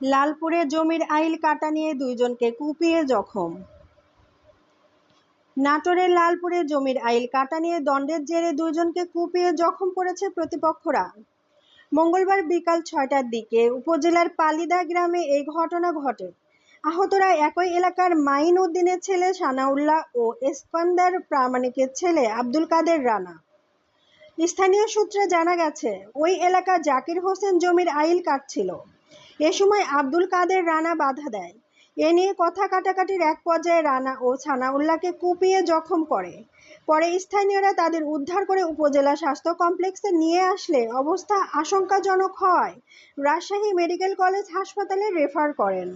লালপুরে জমির আইল কাটা নিয়ে দুইজনকে কুপিয়ে জখম। নাটোরের লালপুরে জমির আইল কাটা নিয়ে দণ্ডের জেরে দুইজনকে কুপিয়ে জখম করেছে প্রতিপক্ষরা। মঙ্গলবার বিকাল ছয়টার দিকে উপজেলার পালিদা গ্রামে এই ঘটনা ঘটে। আহতরা একই এলাকার মাইন উদ্দিনের ছেলে সানাউল্লাহ ও এসপান্দার প্রামাণিকের ছেলে আব্দুল কাদের রানা। স্থানীয় সূত্রে জানা গেছে, ওই এলাকা জাকির হোসেন জমির আইল কাটছিল। এ সময় আব্দুল কাদের রানা বাধা দেয়। এ নিয়ে কথা কাটাকাটির এক পর্যায়ে রানা ও ছানাউল্লাহকে কুপিয়ে জখম করে। পরে স্থানীয়রা তাদের উদ্ধার করে উপজেলা স্বাস্থ্য কমপ্লেক্সে নিয়ে আসলে অবস্থা আশঙ্কাজনক হয় রাজশাহী মেডিকেল কলেজ হাসপাতালে রেফার করেন।